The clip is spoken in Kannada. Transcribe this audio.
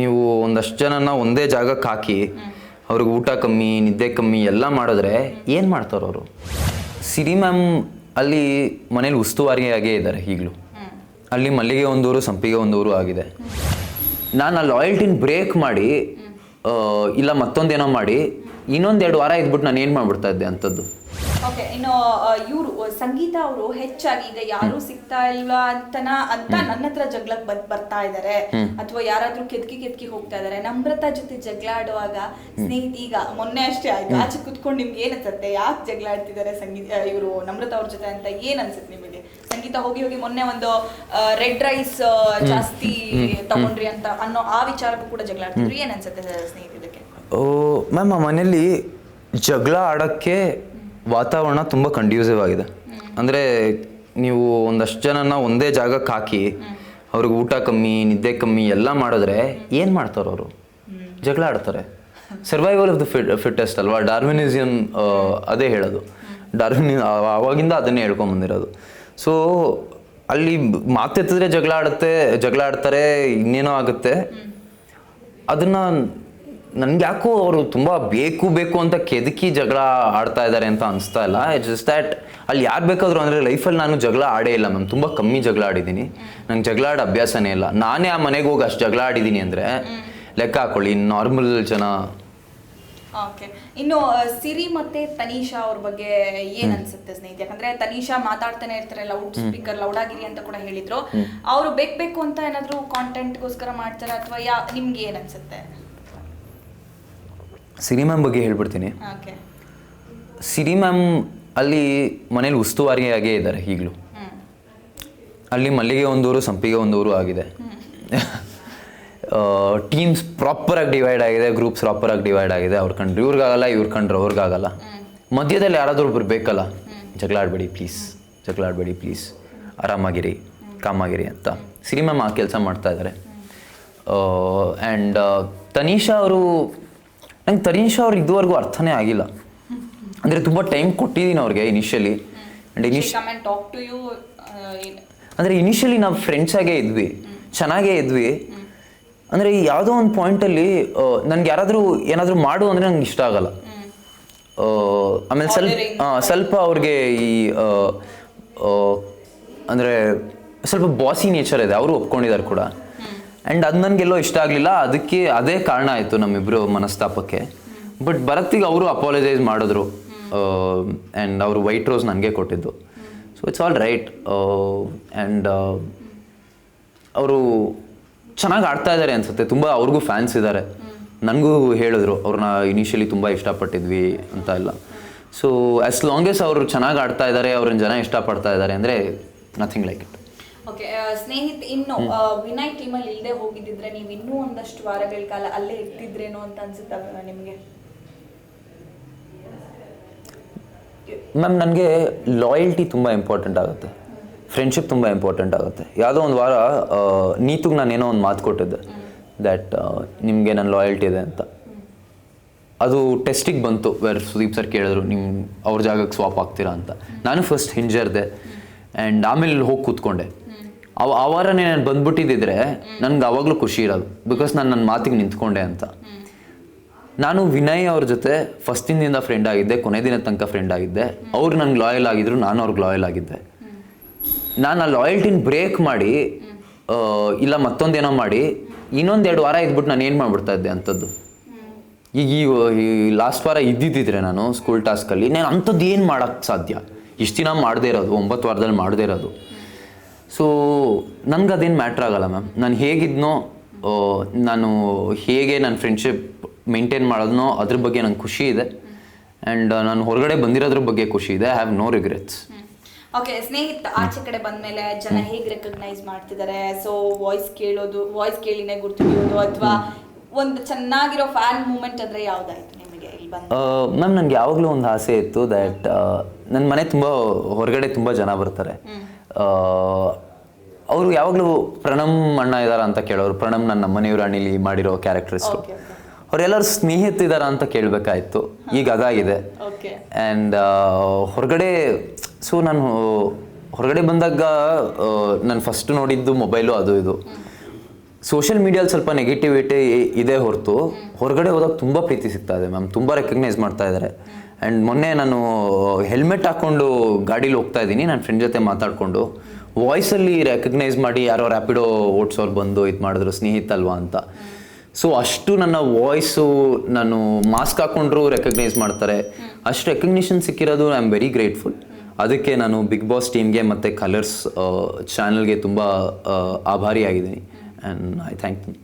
ನೀವು ಒಂದಷ್ಟು ಜನನ ಒಂದೇ ಜಾಗಕ್ಕೆ ಹಾಕಿ, ಅವ್ರಿಗೆ ಊಟ ಕಮ್ಮಿ, ನಿದ್ದೆ ಕಮ್ಮಿ ಎಲ್ಲ ಮಾಡಿದ್ರೆ ಏನು ಮಾಡ್ತಾರೆ ಅವರು? ಸಿರಿ ಮ್ಯಾಮ್ ಅಲ್ಲಿ ಮನೇಲಿ ಉಸ್ತುವಾರಿಯಾಗೇ ಇದ್ದಾರೆ ಈಗಲೂ. ಅಲ್ಲಿ ಮಲ್ಲಿಗೆ ಒಂದೂರು ಸಂಪಿಗೆ ಒಂದೂರು ಆಗಿದೆ. ನಾನು ಆ ಲಾಯಲ್ಟಿನ ಬ್ರೇಕ್ ಮಾಡಿ ಇಲ್ಲ ಮತ್ತೊಂದೇನೋ ಮಾಡಿ ಇನ್ನೊಂದೆರಡು ವಾರ ಇದ್ಬಿಟ್ಟು ನಾನು ಏನು ಮಾಡಿಬಿಡ್ತಾ ಇದ್ದೆ ಅಂಥದ್ದು ಓಕೆ ಇನ್ನು ಇವರು ಸಂಗೀತ ಅವರು ಹೆಚ್ಚಾಗಿ ಈಗ ಯಾರು ಸಿಗ್ತಾ ಇಲ್ಲ ಅಂತನ ಅಂತ ನನ್ನ ಹತ್ರ ಜಗಳಕ್ಕೆ ಬಂದ್ ಬರ್ತಾ ಇದಾರೆ. ಅಥವಾ ಯಾರಾದ್ರೂ ಕೆದ್ಕಿ ಕೆದ್ಕಿ ಹೋಗ್ತಾ ಇದಾರೆ. ನಮ್ರತಾ ಜೊತೆ ಜಗಳ ಆಡುವಾಗ ಸ್ನೇಹಿತ ಈಗ ಮೊನ್ನೆ ಅಷ್ಟೇ ಆಯ್ತು. ಆಚೆ ಕುತ್ಕೊಂಡು ನಿಮ್ಗೆ ಏನ್ ಅನ್ಸುತ್ತೆ? ಯಾಕೆ ಜಗಳ ಆಡ್ತಿದ್ದಾರೆ ಸಂಗೀತ ಇವರು ನಮ್ರತಾ ಅವ್ರ ಜೊತೆ ಅಂತ ಏನ್ ಅನ್ಸುತ್ತೆ ನಿಮಗೆ? ಸಂಗೀತ ಹೋಗಿ ಹೋಗಿ ಮೊನ್ನೆ ಒಂದು ರೆಡ್ ರೈಸ್ ಜಾಸ್ತಿ ತಗೊಂಡ್ರಿ ಅಂತ ಅನ್ನೋ ಆ ವಿಚಾರಕ್ಕೂ ಕೂಡ ಜಗಳ ಆಡ್ತಿದ್ರು ಏನ್ ಅನ್ಸುತ್ತೆ ಸ್ನೇಹಿತ ಇದಕ್ಕೆ ಮ್ಯಾಮ್ ಆ ಮನೇಲಿ ಜಗಳ ಆಡೋಕ್ಕೆ ವಾತಾವರಣ ತುಂಬ ಕಂಡ್ಯೂಸಿವ್ ಆಗಿದೆ. ಅಂದರೆ ನೀವು ಒಂದಷ್ಟು ಜನನ ಒಂದೇ ಜಾಗಕ್ಕೆ ಹಾಕಿ, ಅವ್ರಿಗೆ ಊಟ ಕಮ್ಮಿ, ನಿದ್ದೆ ಕಮ್ಮಿ ಎಲ್ಲ ಮಾಡಿದ್ರೆ ಏನು ಮಾಡ್ತಾರೆ ಅವರು? ಜಗಳ ಆಡ್ತಾರೆ. Survival of the fit fittest ಅಲ್ವಾ? ಡಾರ್ವಿನಿಸಮ್ ಅದೇ ಹೇಳೋದು. ಡಾರ್ವಿನಿ ಆವಾಗಿಂದ ಅದನ್ನೇ ಹೇಳ್ಕೊಂಬಂದಿರೋದು ಸೊ ಅಲ್ಲಿ ಮಾತೆತ್ತಿದ್ರೆ ಜಗಳ ಆಡುತ್ತೆ, ಜಗಳ ಆಡ್ತಾರೆ, ಇನ್ನೇನೋ ಆಗುತ್ತೆ. ಅದನ್ನ ನನ್ಗೆ ಯಾಕೋ ಅವರು ತುಂಬಾ ಬೇಕು ಬೇಕು ಅಂತ ಕೆದಕಿ ಜಗಳ ಆಡ್ತಾ ಇದ್ದಾರೆ ಅಂತ ಅನಿಸ್ತಾ ಇಲ್ಲ. ಜಸ್ಟ್ ದ್ಯಾಟ್ ಅಲ್ಲಿ ಯಾರು ಬೇಕಾದ್ರು ಅಂದರೆ ಲೈಫಲ್ಲಿ ನಾನು ಜಗಳ ಆಡೇ ಇಲ್ಲ ಮ್ಯಾಮ್ ತುಂಬ ಕಮ್ಮಿ ಜಗಳ ಆಡಿದ್ದೀನಿ. ನಂಗೆ ಜಗಳ ಆಡೋ ಅಭ್ಯಾಸನೇ ಇಲ್ಲ. ನಾನೇ ಆ ಮನೆಗೆ ಹೋಗಿ ಅಷ್ಟು ಜಗಳ ಆಡಿದ್ದೀನಿ ಅಂದರೆ ಲೆಕ್ಕ ಹಾಕೊಳ್ಳಿ. ನಾರ್ಮಲ್ ಜನ ಓಕೆ ಇನ್ನು ಸಿರಿ ಮತ್ತೆ ತನೀಶಾ ಅವ್ರ ಬಗ್ಗೆ ಏನ್ ಅನ್ಸುತ್ತೆ ಸ್ನೇಹಿತ? ಯಾಕಂದ್ರೆ ತನೀಶಾ ಮಾತಾಡ್ತಾನೆ ಇರ್ತಾರೆ ಲೌಡ್ ಸ್ಪೀಕರ್ ಲೌಡ್ ಆಗಿರಿ ಅಂತ ಕೂಡ ಹೇಳಿದ್ರು. ಅವರು ಬೇಕು ಬೇಕು ಅಂತ ಏನಾದ್ರು ಕಾಂಟೆಂಟ್ಗೋಸ್ಕರ ಮಾಡ್ತಾರೆ ಅಥವಾ ಯಾ ನಿಮ್ಗೆ ಏನ್ ಅನ್ಸುತ್ತೆ? ಸಿರಿ ಮ್ಯಾಮ್ ಬಗ್ಗೆ ಹೇಳ್ಬಿಡ್ತೀನಿ. ಸಿರಿ ಮ್ಯಾಮ್ ಅಲ್ಲಿ ಮನೇಲಿ ಉಸ್ತುವಾರಿಯಾಗೇ ಇದ್ದಾರೆ ಈಗಲೂ. ಅಲ್ಲಿ ಮಲ್ಲಿಗೆ ಒಂದೂರು ಸಂಪಿಗೆ ಒಂದೂರು ಆಗಿದೆ. ಟೀಮ್ಸ್ ಪ್ರಾಪರಾಗಿ ಡಿವೈಡ್ ಆಗಿದೆ ಗ್ರೂಪ್ಸ್ ಪ್ರಾಪರಾಗಿ ಡಿವೈಡ್ ಆಗಿದೆ. ಅವ್ರ ಕಂಡ್ರೆ ಇವ್ರಿಗಾಗಲ್ಲ ಇವ್ರ ಕಂಡ್ರೆ ಅವ್ರಿಗಾಗಲ್ಲ. ಮಧ್ಯದಲ್ಲಿ ಯಾರಾದರೂ ಒಬ್ರು ಬೇಕಲ್ಲ ಜಗಳ ಆಡಬೇಡಿ ಪ್ಲೀಸ್ ಜಗಳ ಆಡಬೇಡಿ ಪ್ಲೀಸ್ ಆರಾಮಾಗಿರಿ ಕಾಮಾಗಿರಿ ಅಂತ. ಸಿರಿ ಮ್ಯಾಮ್ ಆ ಕೆಲಸ ಮಾಡ್ತಾ ಇದ್ದಾರೆ ಆ್ಯಂಡ್ ತನೀಶಾ ಅವರು ನಂಗೆ ತರೀಶ್ ಅವ್ರು ಇದುವರೆಗೂ ಅರ್ಥನೇ ಆಗಿಲ್ಲ. ಅಂದರೆ ತುಂಬ ಟೈಮ್ ಕೊಟ್ಟಿದ್ದೀನಿ ಅವ್ರಿಗೆ ಇನಿಷಿಯಲಿ ಆ್ಯಂಡ್ ಇನಿಷ್ ಅಂದರೆ ಇನಿಷಿಯಲಿ ನಾವು ಫ್ರೆಂಡ್ಸ್ ಆಗೇ ಇದ್ವಿ. ಚೆನ್ನಾಗೇ ಇದ್ವಿ. ಅಂದರೆ ಯಾವುದೋ ಒಂದು ಪಾಯಿಂಟಲ್ಲಿ ನನಗೆ ಯಾರಾದರೂ ಏನಾದರೂ ಮಾಡು ಅಂದರೆ ನಂಗೆ ಇಷ್ಟ ಆಗಲ್ಲ. ಆಮೇಲೆ ಸ್ವಲ್ಪ ಸ್ವಲ್ಪ ಅವ್ರಿಗೆ ಈ ಅಂದರೆ ಸ್ವಲ್ಪ ಬಾಸಿ ನೇಚರ್ ಇದೆ. ಅವರು ಒಪ್ಕೊಂಡಿದ್ದಾರೆ ಕೂಡ. ಆ್ಯಂಡ್ ಅದು ನನಗೆಲ್ಲೋ ಇಷ್ಟ ಆಗಲಿಲ್ಲ. ಅದಕ್ಕೆ ಅದೇ ಕಾರಣ ಆಯಿತು ನಮ್ಮಿಬ್ಬರು ಮನಸ್ತಾಪಕ್ಕೆ. ಬಟ್ ಭರತ್ಗೆ ಅವರು ಅಪಾಲಜೈಸ್ ಮಾಡಿದ್ರು. ಆ್ಯಂಡ್ ಅವರು ವೈಟ್ ರೋಸ್ ನನಗೆ ಕೊಟ್ಟಿದ್ದು. So it's all right and ಅವರು ಚೆನ್ನಾಗಿ ಆಡ್ತಾ ಇದ್ದಾರೆ ಅನ್ಸುತ್ತೆ. ತುಂಬ ಅವ್ರಿಗೂ ಫ್ಯಾನ್ಸ್ ಇದ್ದಾರೆ ನನಗೂ ಹೇಳಿದ್ರು. ಅವ್ರನ್ನ ಇನಿಷಿಯಲಿ ತುಂಬ ಇಷ್ಟಪಟ್ಟಿದ್ವಿ ಅಂತ ಎಲ್ಲ. ಸೊ ಆಸ್ ಲಾಂಗೆಸ್ ಅವರು ಚೆನ್ನಾಗಿ ಆಡ್ತಾ ಇದ್ದಾರೆ ಅವ್ರನ್ನ ಜನ ಇಷ್ಟಪಡ್ತಾ ಇದ್ದಾರೆ ಅಂದರೆ ನಥಿಂಗ್ ಲೈಕ್ ಇಟ್ ಓಕೆ ಸ್ನೇಹಿತ ಇನ್ನು ವಿನಯ್ ಟೀಮ್ ಟೀಮಲ್ಲಿ ಇಲ್ಲದೆ ಹೋಗಿದ್ದಿದ್ರೆ ನೀವು ಇನ್ನೂ ಒಂದಷ್ಟು ವಾರಗಳ ಕಾಲ ಅಲ್ಲೇ ಇರ್ತಿದ್ರೇನೋ ಅಂತ ಅನ್ಸುತ್ತಾ ನಿಮಗೆ? ಮ್ಯಾಮ್ ನನಗೆ ಲಾಯಲ್ಟಿ ತುಂಬ ಇಂಪಾರ್ಟೆಂಟ್ ಆಗುತ್ತೆ. ಫ್ರೆಂಡ್ಶಿಪ್ ತುಂಬ ಇಂಪಾರ್ಟೆಂಟ್ ಆಗುತ್ತೆ. ಯಾವುದೋ ಒಂದು ವಾರ ನೀತಿಗೆ ನಾನು ಏನೋ ಒಂದು ಮಾತು ಕೊಟ್ಟಿದ್ದೆ. ದ್ಯಾಟ್ ನಿಮಗೆ ನನ್ನ ಲಾಯಲ್ಟಿ ಇದೆ ಅಂತ. ಅದು ಟೆಸ್ಟಿಗೆ ಬಂತು ವೇರ್ ಸುದೀಪ್ ಸರ್ ಕೇಳಿದ್ರು ನಿಮ್ಮ ಅವ್ರ ಜಾಗಕ್ಕೆ ಸ್ವಾಪ್ ಆಗ್ತೀರಾ ಅಂತ. ನಾನು ಫಸ್ಟ್ ಹಿಂಜರ್ದೆ. ಆ್ಯಂಡ್ ಆಮೇಲೆ ಹೋಗಿ ಕೂತ್ಕೊಂಡೆ. ಅವ ಅವರನ್ನೇ ವಾರನೇ ನಾನು ಬಂದ್ಬಿಟ್ಟಿದ್ದಿದ್ರೆ ನನ್ಗೆ ಅವಾಗಲೂ ಖುಷಿ ಇರೋದು. ಬಿಕಾಸ್ ನಾನು ನನ್ನ ಮಾತಿಗೆ ನಿಂತ್ಕೊಂಡೆ ಅಂತ. ನಾನು ವಿನಯ್ ಅವ್ರ ಜೊತೆ ಫಸ್ಟ್ ದಿನದಿಂದ ಫ್ರೆಂಡ್ ಆಗಿದ್ದೆ, ಕೊನೆ ದಿನ ತನಕ ಫ್ರೆಂಡ್ ಆಗಿದ್ದೆ. ಅವ್ರು ನನ್ಗೆ ಲಾಯಲ್ ಆಗಿದ್ರು, ನಾನು ಅವ್ರಿಗೆ ಲಾಯಲ್ ಆಗಿದ್ದೆ. ನಾನು ಆ ಲಾಯಲ್ಟಿನ ಬ್ರೇಕ್ ಮಾಡಿ ಇಲ್ಲ ಮತ್ತೊಂದೇನೋ ಮಾಡಿ ಇನ್ನೊಂದೆರಡು ವಾರ ಇದ್ಬಿಟ್ಟು ನಾನು ಏನು ಮಾಡ್ಬಿಡ್ತಾ ಇದ್ದೆ ಅಂಥದ್ದು ಈಗ ಈ ಲಾಸ್ಟ್ ವಾರ ಇದ್ದಿದ್ದಿದ್ರೆ ನಾನು ಸ್ಕೂಲ್ ಟಾಸ್ಕಲ್ಲಿ ನಾನು ಅಂಥದ್ದು ಏನು ಮಾಡೋಕ್ಕೆ ಸಾಧ್ಯ? ಇಷ್ಟು ದಿನ ಮಾಡದೇ ಇರೋದು, ಒಂಬತ್ತು ವಾರದಲ್ಲಿ ಮಾಡದೇ ಇರೋದು. ಸೊ ನನ್ಗೆ ಅದೇನು ಮ್ಯಾಟ್ರ್ ಆಗಲ್ಲ ಮ್ಯಾಮ್ ನಾನು ಹೇಗಿದ್ನೋ ನಾನು ಹೇಗೆ ನನ್ನ ಫ್ರೆಂಡ್ಶಿಪ್ ಮೇಂಟೈನ್ ಮಾಡೋದನ್ನೋ ಅದ್ರ ಬಗ್ಗೆ ನಂಗೆ ಖುಷಿ ಇದೆ. ಆ್ಯಂಡ್ ನಾನು ಹೊರಗಡೆ ಬಂದಿರೋದ್ರ ಬಗ್ಗೆ ಖುಷಿ ಇದೆ. I have no regrets okay ಸ್ನೇಹಿತ ಆಚೆ ಕಡೆ ಬಂದ್ಮೇಲೆ ಜನ ಹೇಗೆ ರೆಕಗ್ನೈಸ್ ಮಾಡ್ತಿದ್ದಾರೆ ಸೊ ವಾಯ್ಸ್ ಕೇಳೋದು ವಾಯ್ಸ್ ಕೇಳಿನೇ ಗುರ್ತಿಡಿಯೋದು ಅಥವಾ ಒಂದು ಚೆನ್ನಾಗಿರೋ ಫ್ಯಾನ್ ಮೂಮೆಂಟ್ ಅಂದರೆ ಯಾವುದಾಯ್ತು ನಿಮಗೆ ಇಲ್ಲಿ ಬಂದು? ಮ್ಯಾಮ್ ನನಗೆ ಯಾವಾಗಲೂ ಒಂದು ಆಸೆ ಇತ್ತು ದ್ಯಾಟ್ ನನ್ನ ಮನೆ ತುಂಬ ಹೊರಗಡೆ ತುಂಬ ಜನ ಬರ್ತಾರೆ. ಅವರು ಯಾವಾಗಲೂ ಪ್ರಣಮ್ ಅಣ್ಣ ಇದ್ದಾರ ಅಂತ ಕೇಳೋರು. ಪ್ರಣಮ್ ನನ್ನ ಮನೆಯವರು ಅಣಿಲಿ ಮಾಡಿರೋ ಕ್ಯಾರೆಕ್ಟರ್ಸ್. ಅವರೆಲ್ಲರೂ ಸ್ನೇಹಿತಿದಾರ ಅಂತ ಕೇಳಬೇಕಾಯ್ತು. ಈಗ ಅದಾಗಿದೆ. ಆ್ಯಂಡ್ ಹೊರಗಡೆ ಸೊ ನಾನು ಹೊರಗಡೆ ಬಂದಾಗ ನಾನು ಫಸ್ಟ್ ನೋಡಿದ್ದು ಮೊಬೈಲು ಅದು ಇದು. ಸೋಷಿಯಲ್ ಮೀಡಿಯಲ್ಲಿ ಸ್ವಲ್ಪ ನೆಗೆಟಿವಿಟಿ ಇದೆ ಹೊರತು. ಹೊರಗಡೆ ಹೋದಾಗ ತುಂಬ ಪ್ರೀತಿ ಸಿಗ್ತಾ ಇದೆ ಮ್ಯಾಮ್ ತುಂಬ ರೆಕಗ್ನೈಸ್ ಮಾಡ್ತಾ ಇದ್ದಾರೆ ಆ್ಯಂಡ್ ಮೊನ್ನೆ ನಾನು ಹೆಲ್ಮೆಟ್ ಹಾಕ್ಕೊಂಡು ಗಾಡೀಲಿ ಹೋಗ್ತಾ ಇದ್ದೀನಿ. ನನ್ನ ಫ್ರೆಂಡ್ ಜೊತೆ ಮಾತಾಡಿಕೊಂಡು. ವಾಯ್ಸಲ್ಲಿ ರೆಕಗ್ನೈಸ್ ಮಾಡಿ ಯಾರೋ ರ್ಯಾಪಿಡೋ ಓಡಿಸೋರು ಬಂದು ಇದು ಮಾಡಿದ್ರು, ಸ್ನೇಹಿತ ಅಲ್ವಾ ಅಂತ. ಸೊ ಅಷ್ಟು ನನ್ನ ವಾಯ್ಸು ನಾನು ಮಾಸ್ಕ್ ಹಾಕೊಂಡ್ರು ರೆಕಗ್ನೈಸ್ ಮಾಡ್ತಾರೆ. ಅಷ್ಟು ರೆಕಗ್ನಿಷನ್ ಸಿಕ್ಕಿರೋದು ಐ ಆಮ್ ವೆರಿ ಗ್ರೇಟ್ಫುಲ್ ಅದಕ್ಕೆ ನಾನು ಬಿಗ್ ಬಾಸ್ ಟೀಮ್ಗೆ ಮತ್ತು ಕಲರ್ಸ್ ಚಾನಲ್ಗೆ ತುಂಬ ಆಭಾರಿಯಾಗಿದ್ದೀನಿ. And I thank you